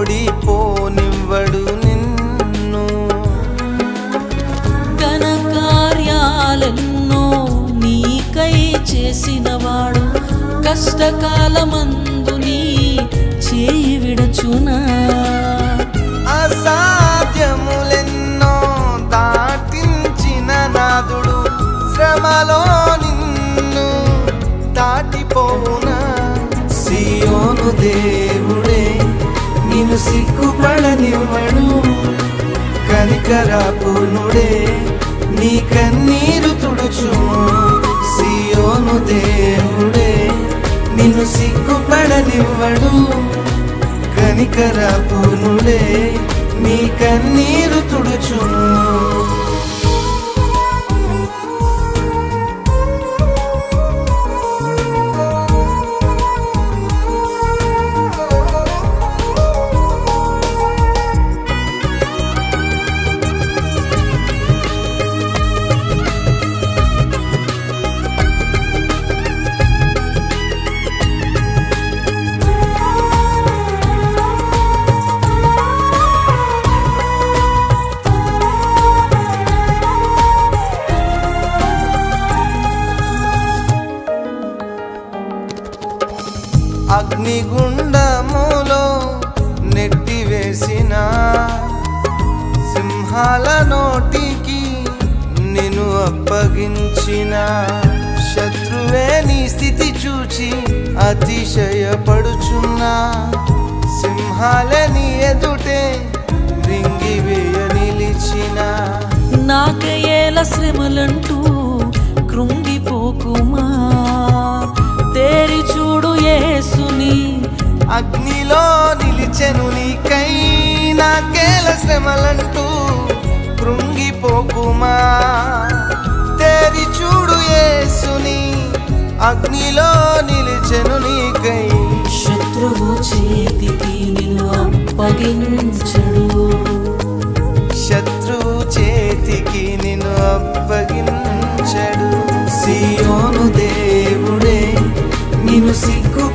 ఓడిపోనివ్వడు నిన్ను. ఘన కార్యాలెన్నో నీకై చేసినవాడు కష్టకాలమందు నీ చేయి విడచునా. అసాధ్యములెన్నో దాటించిన నాదుడు శ్రమలో నిన్ను దాటిపోవునా. సియోను దేవుడే నిన్ను సిగ్గుపడనివ్వడు కనికరాపునుడే నీ కన్నీరు తుడుచు సియోను దేవుడే నిన్ను సిగ్గుపడనివ్వడు. కనికరాపునుడే నీ కన్నీరు తుడుచును అగ్నిగుండములో నెట్టివేసిన సింహాల నోటికి నిన్ను అప్పగించిన శత్రువే నీ స్థితి చూచి అతిశయపడుచున్నా సింహాల నీ ఎదుటే రింగివేయ నిలిచిన. నాకయేల శ్రమలంటూ కృంగిపోకుమా? తేరి చూడు ఏసు అగ్నిలో నిలిచెను నీకై నాకేల శ్రమలంటూ కృంగిపోకుమా? తేరి చూడు యేసుని అగ్నిలో నిలిచెను నీకై. శత్రువు చేతికి నిన్ను అప్పగించడు. శత్రువు చేతికి నిన్ను అప్పగించడు. సియోను దేవుడే నిన్ను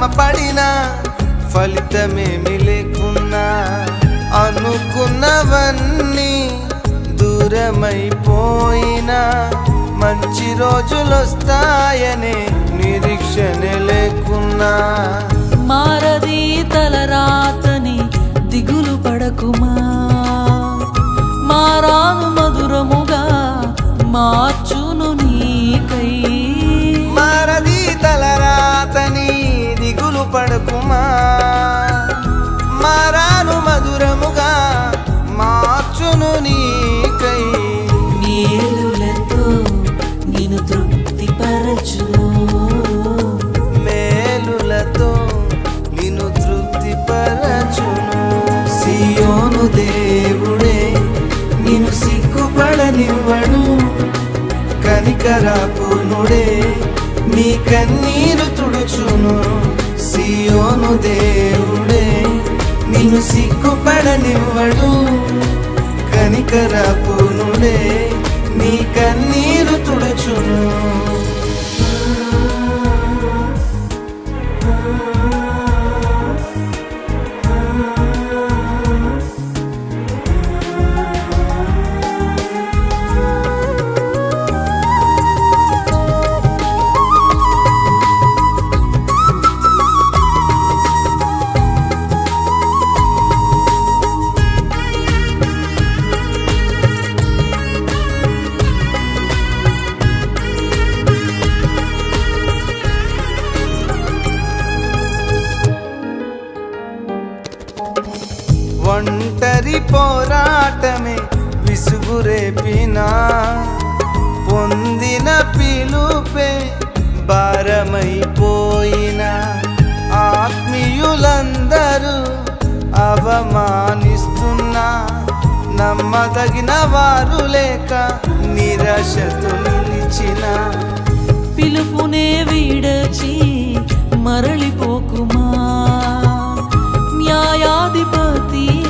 శ్రమ పడినా ఫలితమేమి లేకున్నా. అనుకున్నవన్నీ దూరమైపోయినా మంచి రోజులొస్తాయనే నిరీక్షణ లేకున్నా. మారది తలరాతని దిగులు పడకుమా. మారాను మధురముగా మా పడకుమా? మారాను మధురముగా మార్చును నీకై. మేలులతో నేను తృప్తిపరచును. మేలులతో నిన్ను తృప్తిపరచును. సియోను దేవుడే నిన్ను సిగ్గుపడనివ్వడు. కనికరాపునుడే నీ కన్నీరు తుడుచును. సియోను దేవుడే నిన్ను సిగ్గుపడనివ్వడు. కనికరాపునుడే నీ కన్నీరు తుడుచును. ప్రతి పోరాటమే విసుగురేపినా పొందిన పిలుపే భారమైపోయిన. ఆత్మీయులందరూ అవమానిస్తున్నా. నమ్మదగిన వారు లేక నిరాశతో నిలిచిన. పిలుపునే వీడచి మరళిపోకుమా న్యాయాధిపతి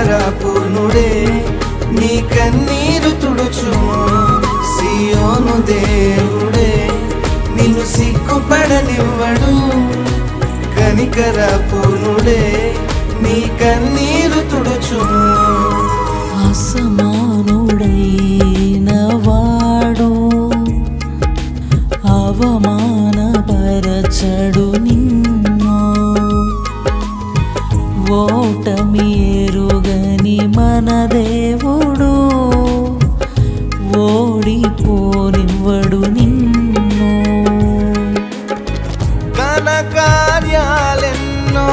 కనికరాపూర్ణుడే నీ కన్నీరు తుడుచుము సియోను దేవుడే. నిన్ను సిగ్గుపడనివ్వడు కనికరాపూర్ణుడే నీ కన్నీరు తుడుచుము అసమానుడైన వాడు అవమానపరచడు ఓటమి ఎరుగని మన దేవుడు. ఓడిపోనివ్వడు నిన్ను. ఘన కార్యాలెన్నో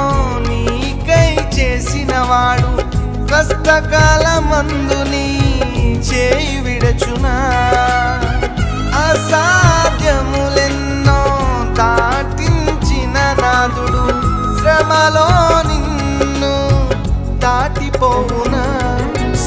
నీకై చేసినవాడు కష్టకాలమందు